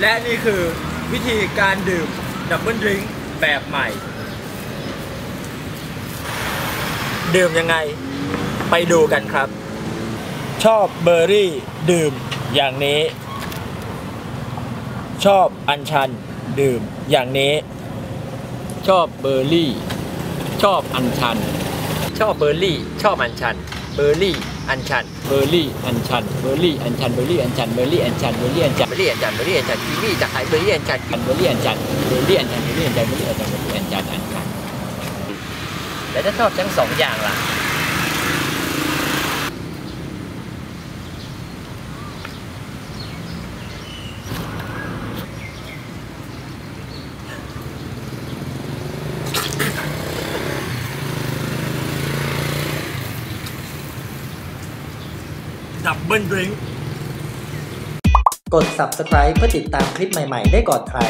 และนี่คือวิธีการดื่มดับเบิลดริงก์แบบใหม่ ดื่มยังไงไปดูกันครับ ชอบเบอร์รี่ดื่มอย่างนี้ ชอบอัญชันดื่มอย่างนี้ ชอบเบอร์รี่ ชอบอัญชัน ชอบเบอร์รี่ ชอบอัญชัน เบอร์รี่อัญชันเบอร์รี่อัญชันเบอร์รี่อัญชันเบอร์รี่อัญชันเบอร์รี่อัญชันเบอร์รี่อัญชันเบอร์รี่อัญชันเบอร์รี่อัญชันทีวีจะขายเบอร์รี่อัญชันเบอร์รี่อัญชันเบอร์รี่อัญชันเบอร์รี่อัญชันเบอร์รี่อัญชันเบอร์รี่อัญชันอัญชันแล้วถ้าชอบทั้งสองอย่างล่ะ ดับเบิลดริงกด subscribe เพื่อติดตามคลิปใหม่ ๆ ได้ก่อนใคร